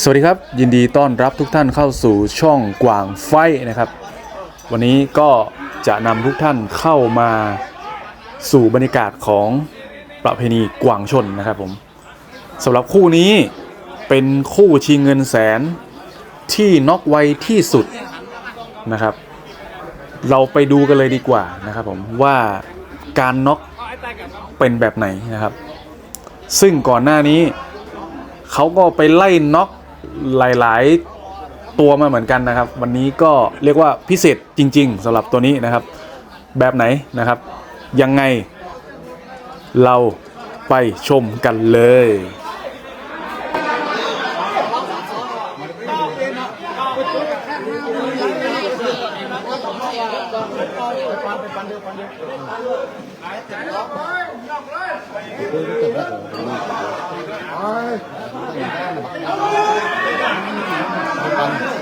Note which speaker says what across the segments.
Speaker 1: สวัสดีครับ ยินดีต้อนรับทุกท่านเข้าสู่ช่องกวางไฟนะครับ วันนี้ก็จะนำทุกท่านเข้ามาสู่บรรยากาศของประเพณีกวางชนนะครับผมสำหรับคู่นี้เป็นคู่ชิงเงินแสนที่น็อกไวที่สุดนะครับ เราไปดูกันเลยดีกว่านะครับผมว่าการน็อกเป็นแบบไหนนะครับ ซึ่งก่อนหน้านี้เขาก็ไปไล่น็อก หลาย ๆ ตัวมาเหมือนกันนะครับ วันนี้ก็เรียกว่าพิเศษจริง ๆสำหรับตัวนี้นะครับ แบบไหนนะครับ ยังไง เราไปชมกันเลย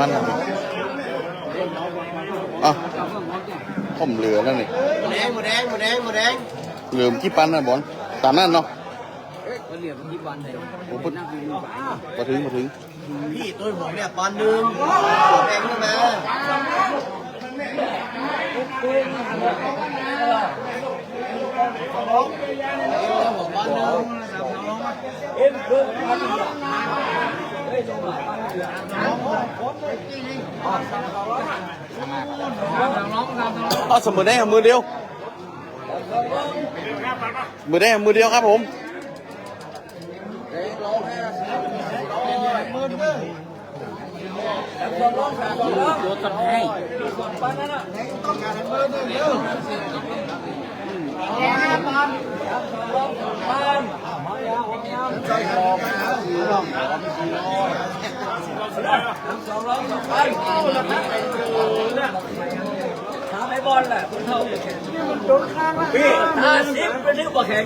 Speaker 2: ปั้นอะผมเหลือแล้วนี่หมู
Speaker 3: แดงหมูแดงหมูแดงหมูแดง
Speaker 2: เหลือกี่ปั้นนะบอลตามนั่นเนาะมันเหลี่ยมมันยิบวันเลยโอ้ปะมาถึงมาถึง
Speaker 3: พี่ตัวผมเนี่ยปอนหนึ่งหมูแดงขึ้นมาผมปอนหนึ่ง
Speaker 2: เอาสมอได้มือเดียว มือได้มือเดียวครับผม
Speaker 3: โยนต้นให้มือเดีย ไอ้บอลแหละคุณเท่าพี่ห้าสิบเป็นเรื่อแข็ง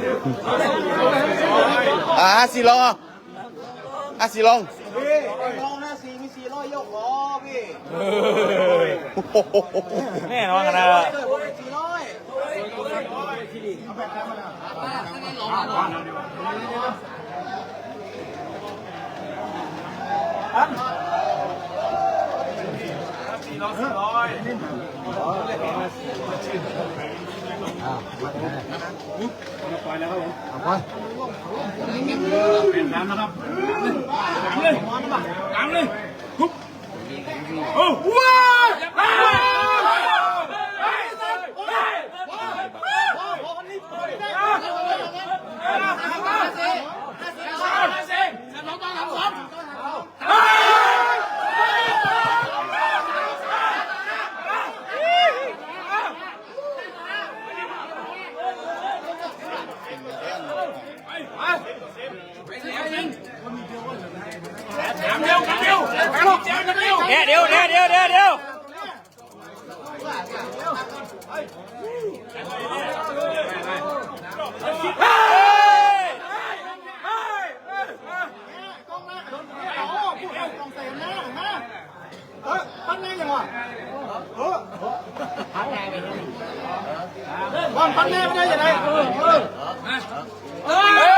Speaker 2: อ่าสี่ลองอะอะสี่ลองพี
Speaker 3: ่ลองห้าสี่มีสี่ร้อยยกล้อพี่
Speaker 2: แน่นอน
Speaker 3: นะสี่ร้อยเมาเลยแล้วครับเอาไปเป็นน้ำนะครับน้ำเลยน้ำเลยน้ำเลยปุ๊บโอ้ เดี๋ยวเดี๋ยวเดี๋ยวเดี๋ยวเดี๋ยวบอลพันแน่ไม่ได้ยังไงเออเออ